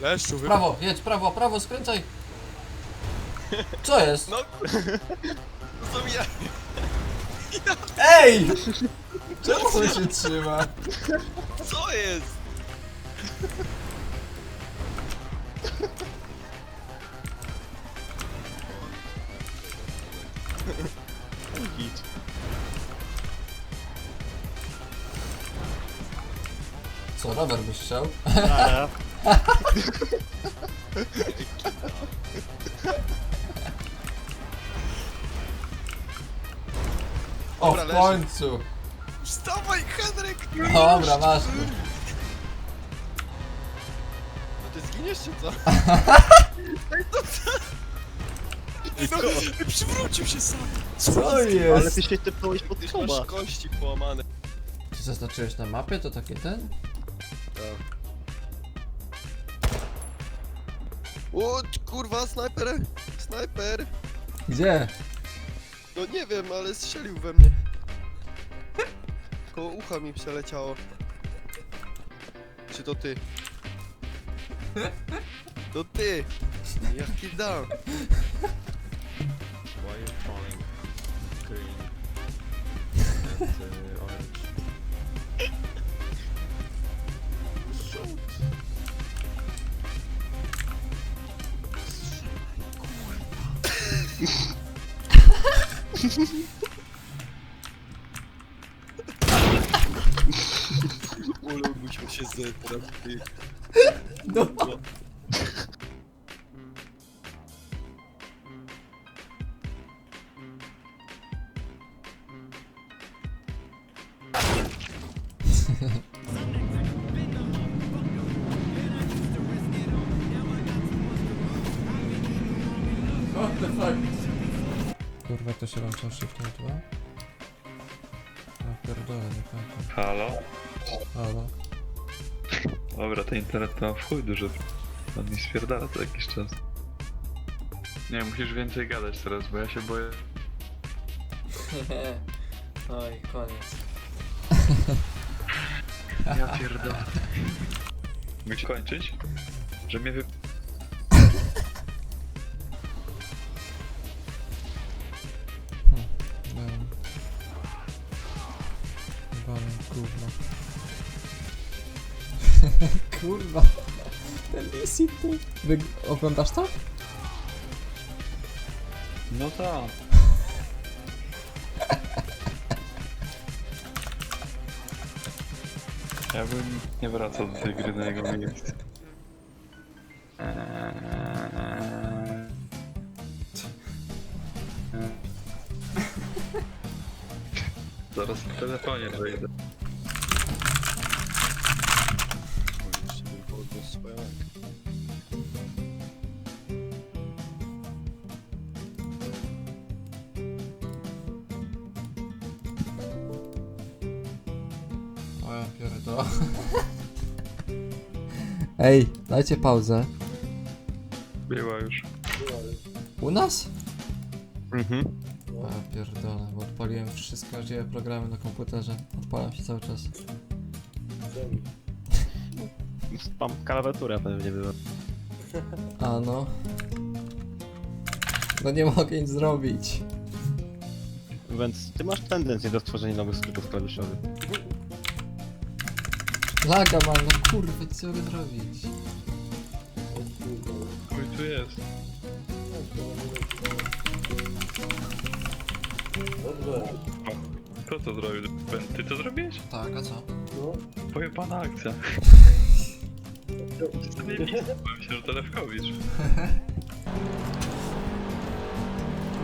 Leszczu, wy... Prawo, jedź, prawo, prawo, skręcaj. Co jest? No, to są ja. Ej! Czemu on się trzyma? Co jest? Git. Co, rower byś chciał? A, O, Dobra, w leży. końcu. Wstawaj, Henryk! Dobra, masz. No ty zginiesz czy co? Ej, to co? No, ej, przywrócił się sam! Co ale jest? ty się tepnąłeś pod Ty koba. masz kości połamane. Czy zaznaczyłeś na mapie to takie ten? O, kurwa, snajper! Snajper! Gdzie? No nie wiem, ale strzelił we mnie. Koło ucha mi przeleciało. Czy to ty? To ty! Jaki dam? Why are you calling green Ulogłbyśmy się z teraz ty. No. What the fuck? Kurwa, to się włączał shiftem 2? A pierdolę, nie pamiętam. Halo? Halo? Dobra, ten internet to ma w chuj duży. On mi spierdala co jakiś czas. Nie, musisz więcej gadać teraz, bo ja się boję. Oj, koniec. Ja pierdolę. Mogę kończyć? Że mnie wy... Kurwa. Ten Lisi tu. Wy oglądasz to? No tak. Ja bym nie wracał do tej gry na jego miejsce. Eee. Zaraz w telefonie wejdę. O ja pierdolę. Ej, dajcie pauzę. Była już. U nas? Mhm. Ja pierdolę, bo odpaliłem wszystko, gdzie programy na komputerze. Odpalam się cały czas. Spam klawiatura pewnie była. A no. No nie mogę nic zrobić. Więc ty masz tendencję do stworzenia nowych skrótów klawiszowych. Laga mam, no kurwa, co mogę zrobić? Chuj tu jest. Kto to zrobił? Ben, ty to zrobiłeś? Tak, a co? Pojebana akcja. Nie widziałem się, że to Lewkowicz.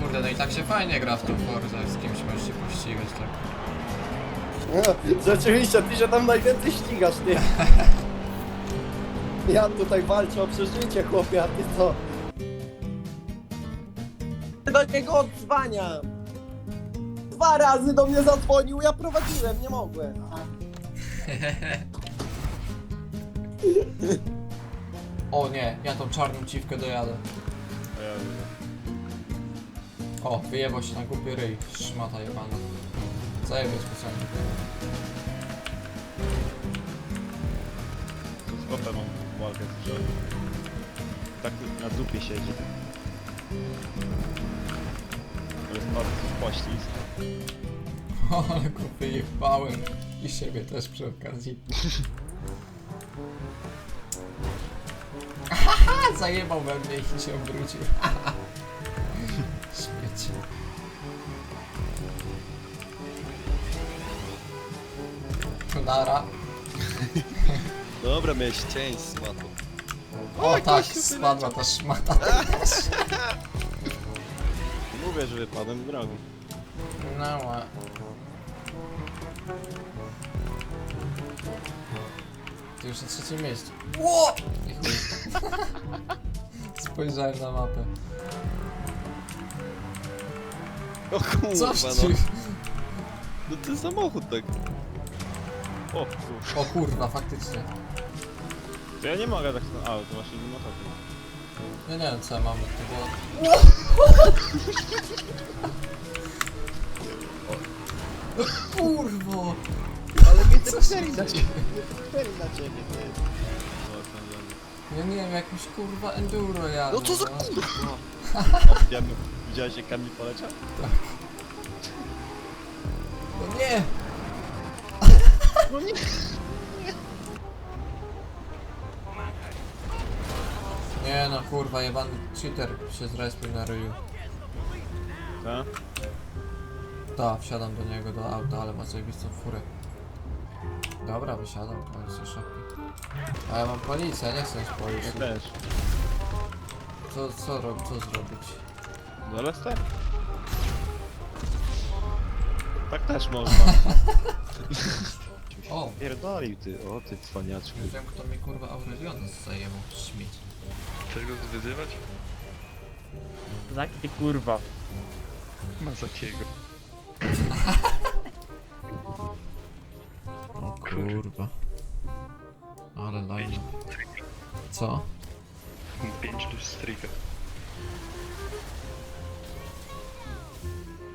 Kurde, no i tak się fajnie gra w tą Forza, z kimś możesz się pościgać, tak. Rzeczywiście, ty się tam najwięcej ścigasz, ty. Ja tutaj walczę o przeżycie, chłopie, a ty co? Do niego odzwania. Dwa razy do mnie zadzwonił, ja prowadziłem, nie mogłem. O nie, ja tą czarną ciwkę dojadę. O, wyjebał się na głupi ryj, szmata jebana. Zajebie specjalnie. Z mam. walkę z. Tak na dupie siedzi. Ale spadł w poślizg. O, ale go wyjebałem. I siebie też przy okazji. Haha, zajebał we mnie i się obrócił. Śmiecie. Nara. Dobra, miałeś cień z matą. O, Oj, tak, gościu spadła ta szmata. Mówię, że wypadłem z drogi. No, ła. Ty już na trzecim miejscu. Ło! I chuj. Spojrzałem na mapę. O kurwa, Coś no. ci... No to jest samochód tak. O kurwa. O kurwa, faktycznie. To ja nie mogę tak... A, to masz inny motocykl. Ja nie wiem co ja mam, to było... No kurwo! Ale mnie Co się dzieje? Cztery na ciebie, ty. Ja nie wiem, jakimś kurwa enduro jadę. No to za kurwa. Ja Widziałeś jak Kamil poleciał? No nie! No nie. Nie no kurwa, jebany cheater się zrespił na ryju. Tak? Da, wsiadam do niego, do auta, ale ma zajebistą furę. Dobra, wysiadam, ale się szoki. A ja mam policję, nie chcę z Ja policji. też. Co, co, rob, co zrobić? No Lester. Tak też można. O! Pierdolił ty, o ty cwaniaczku. Nie wiem kto mi kurwa Aureliona zajebał, śmieć. Chcesz go zwyzywać? Zaki kurwa. Mazakiego. O kurwa. Ale lajno. Co? 5 plus stryka.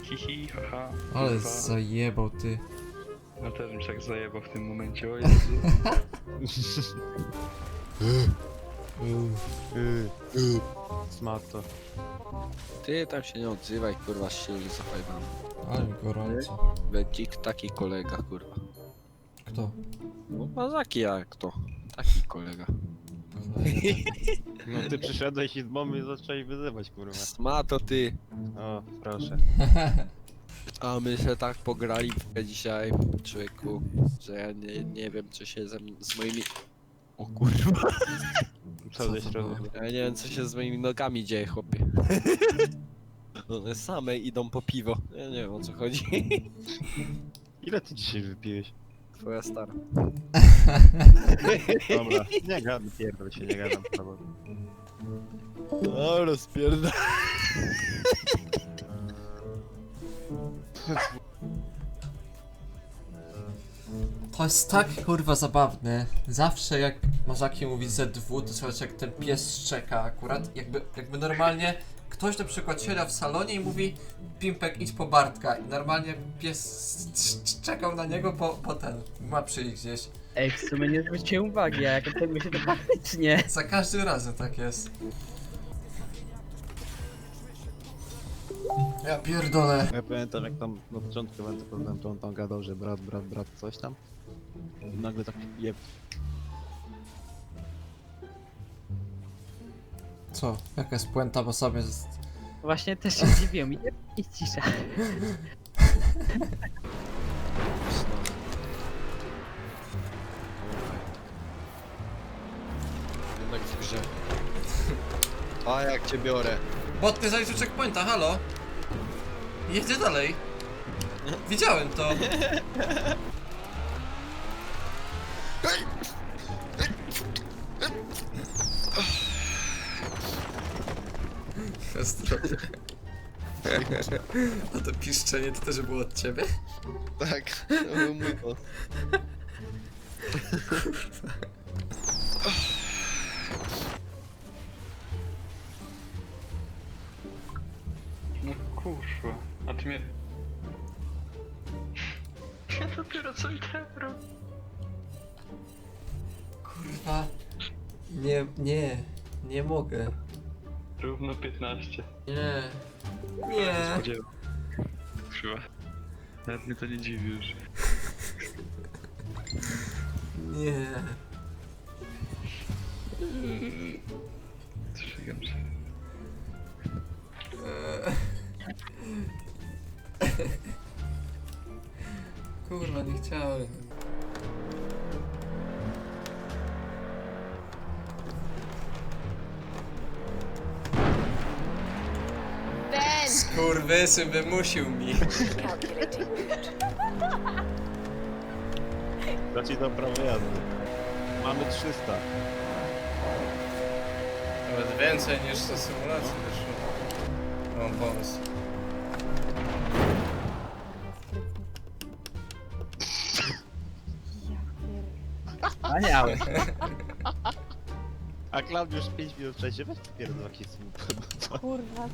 Hihi, haha. Ale kurwa. zajebał ty. No też mi się tak zajebał w tym momencie, o Jezu. Smarto. Ty tam się nie odzywaj, kurwa, silnie zafajwam. Ale mi gorąco. Becik, taki kolega, kurwa. Kto? No, Mazaki jak to? Taki kolega. No ty przyszedłeś i z bomby zacząłeś wyzywać, kurwa. Smato ty. O, proszę. A my się tak pograli dzisiaj, człowieku, że ja nie, nie wiem, co się ze, m- z moimi... O kurwa. Co to było? Ja nie wiem, co się z moimi nogami dzieje, chłopie. One same idą po piwo. Ja nie wiem, o co chodzi. Ile ty dzisiaj wypiłeś? Twoja stara. Dobra. Nie gadam, pierdol się, nie gadam. Dobra. No, jest tak kurwa zabawne. Zawsze jak Mazaki mówi Z2, to słychać jak ten pies szczeka akurat. Jakby, jakby normalnie ktoś na przykład siada w salonie i mówi Pimpek idź po Bartka i normalnie pies czekał na niego po, po ten, ma przyjść gdzieś. Ej, w sumie nie zwróciłem uwagi, a jak tego się to faktycznie. Za każdym razem tak jest. Ja pierdolę. Ja pamiętam jak tam na początku będę to on tam gadał, że brat, brat, brat, coś tam. Nagle tak jeb... Co? Jaka jest puenta, bo sobie z... Właśnie też się zdziwiłem i i cisza. Jednak w grze. A jak cię biorę. Bot nie zaliczył checkpointa, halo? Jedzie dalej. Widziałem to. A to piszczenie to też było od ciebie? Tak, to był mój głos. No kurwa, a ty mnie... Ja dopiero co i teraz Kurwa. Nie, nie, nie mogę. Równo 15. Nie. Nie. Spodziewał. Chyba. Nawet mnie to nie dziwi już. Nie. Strzegam się. Kurwa, nie chciałem. Ben! Skurwysy wymusił mi. Calculating route. Raczej do prawo jazdy. Mamy 300. Nawet więcej niż to symulacja wyszło. Mam pomysł. Wspaniały. A Klaudiusz 5 minut wcześniej weź pierdol jakiś smutny. Kurwa.